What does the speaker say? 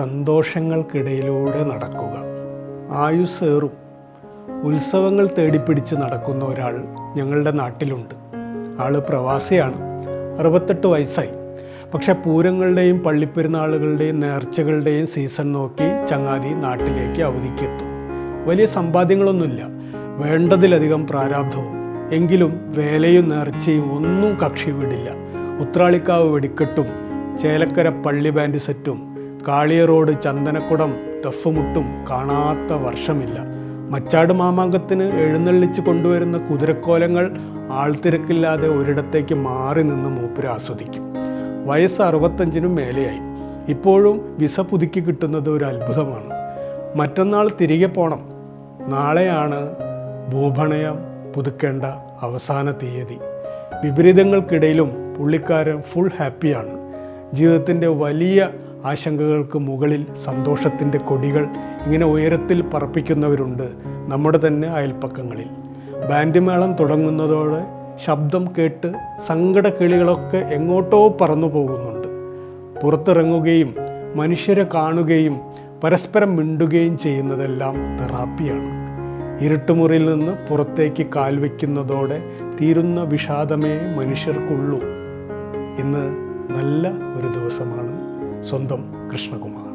സന്തോഷങ്ങൾക്കിടയിലൂടെ നടക്കുക. ആയുസേറും. ഉത്സവങ്ങൾ തേടിപ്പിടിച്ച് നടക്കുന്ന ഒരാൾ ഞങ്ങളുടെ നാട്ടിലുണ്ട്. ആൾ പ്രവാസിയാണ്. അറുപത്തെട്ട് വയസ്സായി. പക്ഷെ പൂരങ്ങളുടെയും പള്ളിപ്പെരുന്നാളുകളുടെയും നേർച്ചകളുടെയും സീസൺ നോക്കി ചങ്ങാതി നാട്ടിലേക്ക് അവധിക്കെത്തും. വലിയ സമ്പാദ്യങ്ങളൊന്നുമില്ല. വേണ്ടതിലധികം പ്രാരാബ്ധവും. എങ്കിലും വേലയും നേർച്ചയും ഒന്നും കക്ഷി വിടില്ല. ഉത്രാളിക്കാവ് വെടിക്കെട്ടും ചേലക്കര പള്ളി ബാൻഡ് സെറ്റും കാളിയ റോഡ് ചന്ദനക്കുടം ടഫുമുട്ടും കാണാത്ത വർഷമില്ല. മച്ചാട് മാമാങ്കത്തിന് എഴുന്നള്ളിച്ച് കൊണ്ടുവരുന്ന കുതിരക്കോലങ്ങൾ ആൾത്തിരക്കില്ലാതെ ഒരിടത്തേക്ക് മാറി നിന്ന് മൂപ്പര് ആസ്വദിക്കും. വയസ്സ് അറുപത്തഞ്ചിനും മേലെയായി. ഇപ്പോഴും വിസ പുതുക്കി കിട്ടുന്നത് ഒരു അത്ഭുതമാണ്. മറ്റന്നാൾ തിരികെ പോണം. നാളെയാണ് ഭൂഭണയം പുതുക്കേണ്ട അവസാന തീയതി. വിപരീതങ്ങൾക്കിടയിലും പുള്ളിക്കാരൻ ഫുൾ ഹാപ്പിയാണ് ജീവിതത്തിന്റെ വലിയ ആശങ്കകൾക്ക് മുകളിൽ സന്തോഷത്തിന്റെ കൊടികൾ ഇങ്ങനെ ഉയരത്തിൽ പറപ്പിക്കുന്നവരുണ്ട് നമ്മുടെ തന്നെ അയൽപ്പക്കങ്ങളിൽ. ബാൻഡ് മേളം തുടങ്ങുന്നതോടെ ശബ്ദം കേട്ട് സങ്കട കിളികളൊക്കെ എങ്ങോട്ടോ പറന്നു പോകുന്നുണ്ട്. പുറത്തിറങ്ങുകയും മനുഷ്യരെ കാണുകയും പരസ്പരം മിണ്ടുകയും ചെയ്യുന്നതെല്ലാം തെറാപ്പിയാണ്. ഇരുട്ടുമുറിയിൽ നിന്ന് പുറത്തേക്ക് കാൽവെക്കുന്നതോടെ തീരുന്ന വിഷാദമേ മനുഷ്യർക്കുള്ളൂ. ഇന്ന് നല്ല ഒരു ദിവസമാണ്. സ്വന്തം കൃഷ്ണകുമാർ.